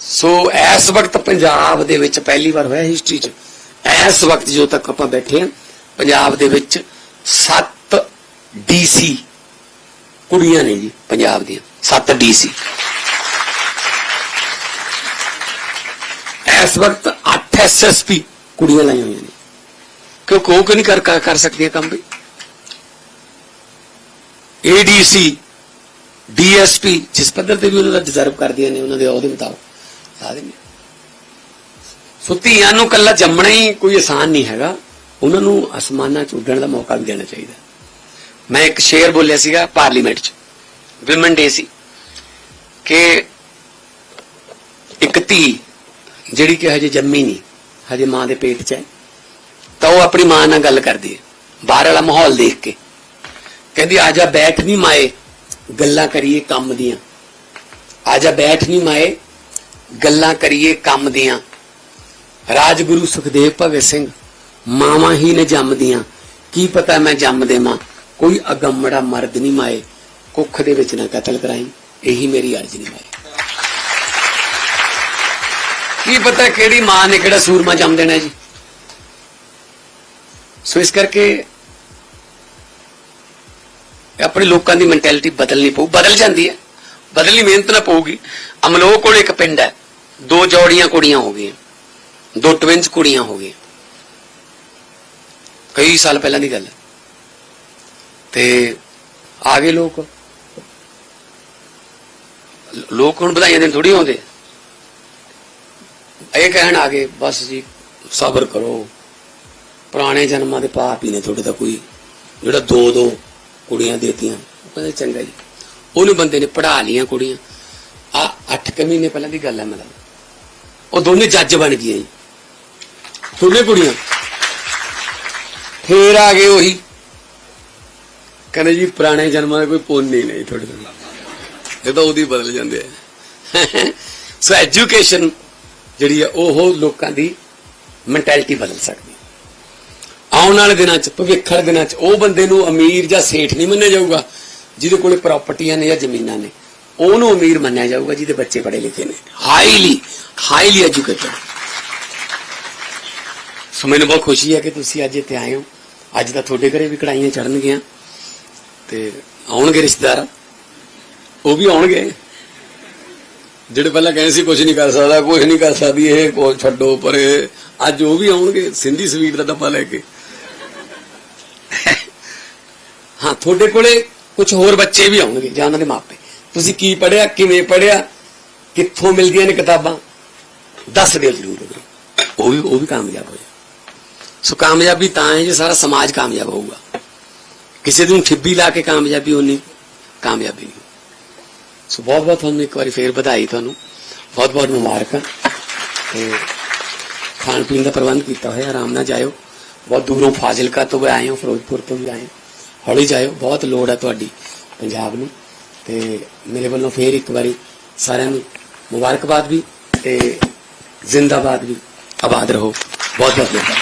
ਸੋ ਇਸ ਵਕਤ ਪੰਜਾਬ ਦੇ ਵਿੱਚ ਪਹਿਲੀ ਵਾਰ ਹੋਇਆ ਹਿਸਟਰੀ 'ਚ। ਇਸ ਵਕਤ ਜੋ ਤੱਕ ਆਪਾਂ ਬੈਠੇ ਹਾਂ, ਪੰਜਾਬ ਦੇ ਵਿੱਚ 7 ਡੀਸੀ ਕੁੜੀਆਂ ਨੇ ਜੀ, ਪੰਜਾਬ ਦੀਆਂ। 7 ਡੀਸੀ ਇਸ ਵਕਤ 8 ਐਸਐਸਪੀ ਕੁੜੀਆਂ ਲਾਈਆਂ ਹੋਈਆਂ ਨੇ। ਕਿਉਂਕਿ ਉਹ ਕਿਉਂ ਨਹੀਂ ਕਰ ਕਰ- ਸਕਦੀਆਂ ਕੰਮ ਵੀ? ਏਡੀਸੀ ਡੀਐਸਪੀ ਜਿਸ ਪੱਧਰ ਤੇ ਵੀ ਉਹਨਾਂ ਦਾ ਡਿਜ਼ਰਵ ਕਰਦੀਆਂ ਨੇ, ਉਹਨਾਂ ਦੇ ਉਹਦੇ ਮੁਤਾਬਕ। ਲਾ ਦਿੰਦੇ ਸੋ ਧੀਆਂ ਨੂੰ ਕੱਲਾ ਜੰਮਣਾ ਹੀ ਕੋਈ ਆਸਾਨ ਨਹੀਂ ਹੈਗਾ। ਉਹਨਾਂ ਨੂੰ ਅਸਮਾਨਾਂ 'ਚ ਉੱਡਣ ਦਾ ਮੌਕਾ ਵੀ ਦੇਣਾ ਚਾਹੀਦਾ। ਮੈਂ ਇੱਕ ਸ਼ੇਰ ਬੋਲਿਆ ਸੀਗਾ ਪਾਰਲੀਮੈਂਟ 'ਚ। ਵਿਮਨ ਡੇ ਸੀ। ਕਿ ਇੱਕ ਧੀ ਜਿਹੜੀ ਕਿ ਹਜੇ ਜੰਮੀ ਨਹੀਂ, ਹਜੇ ਮਾਂ ਦੇ ਪੇਟ 'ਚ ਹੈ, ਤਾਂ ਉਹ ਆਪਣੀ ਮਾਂ ਨਾਲ ਗੱਲ ਕਰਦੀ ਹੈ, ਬਾਹਰ ਵਾਲਾ ਮਾਹੌਲ ਦੇਖ ਕੇ। ਕਹਿੰਦੀ, ਆ ਜਾ ਬੈਠ ਨਹੀਂ ਮਾਏ, ਗੱਲਾਂ ਕਰੀਏ ਕੰਮ ਦੀਆਂ। ਆ ਜਾ ਬੈਠ ਨਹੀਂ ਮਾਏ ਗੱਲਾਂ ਕਰੀਏ ਕੰਮ ਦੀਆਂ। ਰਾਜਗੁਰੂ ਸੁਖਦੇਵ ਭਗਤ ਸਿੰਘ, ਮਾਵਾਂ ਹੀ ਨੇ ਜੰਮਦੀਆਂ। ਕੀ ਪਤਾ ਮੈਂ ਜੰਮ ਦੇਵਾਂ। ਕੋਈ ਅਗੰਮੜਾ ਮਰਦ ਨਹੀਂ ਮਾਏ। ਕੁੱਖ ਦੇ ਵਿੱਚ ਨਾ ਕਤਲ ਕਰਾਈ। ਇਹੀ ਮੇਰੀ ਅਰਜ਼ ਨਹੀਂ ਮਾਏ। ਕੀ ਪਤਾ ਕਿਹੜੀ ਮਾਂ ਨੇ ਕਿਹੜਾ ਸੂਰਮਾ ਜੰਮ ਦੇਣਾ ਜੀ। ਸੋ ਇਸ ਕਰਕੇ ਆਪਣੇ ਲੋਕਾਂ ਦੀ ਮੈਂਟੈਲਿਟੀ ਬਦਲਣੀ ਪਊ। ਬਦਲ ਜਾਂਦੀ ਹੈ। ਬਦਲਣੀ ਮਿਹਨਤ ਨਾ ਪਊਗੀ। ਅਮਲੋਕ ਕੋਲ ਇੱਕ ਪਿੰਡ ਹੈ। ਦੋ ਜੋੜੀਆਂ ਕੁੜੀਆਂ ਹੋ ਗਈਆਂ। ਦੋ ਟਵਿੰਸ ਕੁੜੀਆਂ ਹੋ ਗਈਆਂ। ਕਈ ਸਾਲ ਪਹਿਲਾਂ ਦੀ ਗੱਲ ਹੈ। ਤੇ ਆ ਗਏ ਲੋਕ। ਲੋਕ ਹੁਣ ਵਧਾਈਆਂ ਦੇਣ ਥੋੜੀ ਆਉਂਦੇ। ਇਹ ਕਹਿਣ ਆ ਗਏ, ਬਸ ਜੀ, ਸਬਰ ਕਰੋ। ਪੁਰਾਣੇ ਜਨਮਾਂ ਦੇ ਪਾਪ ਹੀ ਨੇ ਤੁਹਾਡੇ ਦਾ ਕੋਈ। ਜਿਹੜਾ ਦੋ ਦੋ ਕੁੜੀਆਂ ਦੇਤੀਆਂ, ਉਹ ਕਹਿੰਦੇ ਚੰਗਾ ਜੀ। ਉਹਨੂੰ ਬੰਦੇ ਨੇ ਪੜਾ ਲੀਆਂ ਕੁੜੀਆਂ। ਆ 8 ਮਹੀਨੇ ਪਹਿਲਾਂ ਦੀ ਗੱਲ ਹੈ ਮਤਲਬ। ਉਹ ਦੋਨੇ ਜੱਜ ਬਣ ਗਈਆਂ ਜੀ। ਦੋਨੇ ਕੁੜੀਆਂ। ਫੇਰ ਆ ਗਏ ਉਹੀ। ਕਹਿੰਦੇ ਜੀ, ਪੁਰਾਣੇ ਜਨਮਾਂ ਦਾ ਕੋਈ ਪੁੰਨ ਹੀ ਨਹੀਂ ਤੁਹਾਡੇ ਤੋਂ ਇਹ ਤਾਂ ਉਹਦੀ ਬਦਲ ਜਾਂਦੇ ਆ। ਸੋ ਐਜੂਕੇਸ਼ਨ ਜਿਹੜੀ ਹੈ ਉਹ ਲੋਕਾਂ ਦੀ ਮੈਂਟੈਲਿਟੀ ਬਦਲ ਸਕਦੀ ਆਉਣ ਵਾਲੇ ਦਿਨਾਂ 'ਚ ਭਵਿੱਖੜ ਦਿਨਾਂ 'ਚ, ਉਹ ਬੰਦੇ ਨੂੰ ਅਮੀਰ ਜਾਂ ਸੇਠ ਨਹੀਂ ਮੰਨਿਆ ਜਾਊਗਾ, ਜਿਹਦੇ ਕੋਲੇ ਪ੍ਰਾਪਰਟੀਆਂ ਨੇ ਜਾਂ ਜ਼ਮੀਨਾਂ ਨੇ। ਉਹਨੂੰ ਅਮੀਰ ਮੰਨਿਆ ਜਾਊਗਾ, ਜਿਹਦੇ ਬੱਚੇ ਪੜ੍ਹੇ ਲਿਖੇ ਨੇ। ਹਾਈਲੀ ਹਾਈਲੀ ਐਜੂਕੇਟਡ ਸੋ ਮੈਨੂੰ ਬਹੁਤ ਖੁਸ਼ੀ ਹੈ ਕਿ ਤੁਸੀਂ ਅੱਜ ਇੱਥੇ ਆਏ ਹੋ। ਅੱਜ ਤਾਂ ਤੁਹਾਡੇ ਘਰੇ ਵੀ ਕੜਾਈਆਂ ਚੜਨਗੀਆਂ ਤੇ ਆਉਣਗੇ ਰਿਸ਼ਤੇਦਾਰ। ਉਹ ਵੀ ਆਉਣਗੇ। ਜਿਹੜੇ ਪਹਿਲਾਂ ਕਹਿੰਦੇ ਸੀ ਕੁਝ ਨਹੀਂ ਕਰ ਸਕਦਾ ਕੁਝ ਨਹੀਂ ਕਰ ਸਕਦੀ, ਇਹ ਕੋਲ ਛੱਡੋ, ਪਰੇ ਅੱਜ ਉਹ ਵੀ ਆਉਣਗੇ, ਸਿੰਧੀ ਸਵੀਟ ਦਾ ਡੱਬਾ ਲੈ ਕੇ। ਹਾਂ, ਤੁਹਾਡੇ ਕੋਲੇ ਕੁਝ ਹੋਰ ਬੱਚੇ ਵੀ ਆਉਣਗੇ ਜਾਂ ਉਹਨਾਂ ਦੇ ਮਾਪੇ। ਤੁਸੀਂ ਕੀ ਪੜਿਆ ਕਿਵੇਂ ਪੜਿਆ ਕਿੱਥੋਂ ਮਿਲਦੀਆਂ ਨੇ ਕਿਤਾਬਾਂ? ਦੱਸ ਦਿਓ ਜਰੂਰ। ਉਹ ਵੀ ਉਹ ਵੀ ਕਾਮਯਾਬ ਹੋ ਜਾ ਸੋ ਕਾਮਯਾਬੀ ਤਾਂ ਹੈ ਜੇ ਸਾਰਾ ਸਮਾਜ ਕਾਮਯਾਬ ਹੋਊਗਾ। ਕਿਸੇ ਨੂੰ ਠਿੱਬੀ ਲਾ ਕੇ ਕਾਮਯਾਬੀ ਹੋਣੀ, ਕਾਮਯਾਬੀ ਨਹੀਂ ਸੋ ਬਹੁਤ ਬਹੁਤ ਤੁਹਾਨੂੰ ਇੱਕ ਵਾਰੀ ਫੇਰ ਵਧਾਈ ਤੁਹਾਨੂੰ। ਬਹੁਤ ਬਹੁਤ ਮੁਬਾਰਕਾਂ। ਤੇ ਖਾਣ ਪੀਣ ਦਾ ਪ੍ਰਬੰਧ ਕੀਤਾ ਹੋਇਆ, ਆਰਾਮ ਨਾਲ ਜਾਇਓ। ਬਹੁਤ ਦੂਰੋਂ ਫਾਜ਼ਿਲਕਾ ਤੋਂ ਵੀ ਆਏ ਹੋ, ਫਿਰੋਜ਼ਪੁਰ ਤੋਂ ਵੀ ਆਏ ਹੌਲੀ ਜਾਇਓ, ਬਹੁਤ ਲੋੜ ਹੈ ਤੁਹਾਡੀ ਪੰਜਾਬ ਨੂੰ। ਤੇ ਮੇਰੇ ਵੱਲੋਂ ਫੇਰ ਇੱਕ ਵਾਰੀ ਸਾਰਿਆਂ ਨੂੰ ਮੁਬਾਰਕਬਾਦ ਵੀ। ਤੇ ਜ਼ਿੰਦਾਬਾਦ ਵੀ ਆਬਾਦ ਰਹੋ। ਬਹੁਤ ਬਹੁਤ ਧੰਨਵਾਦ।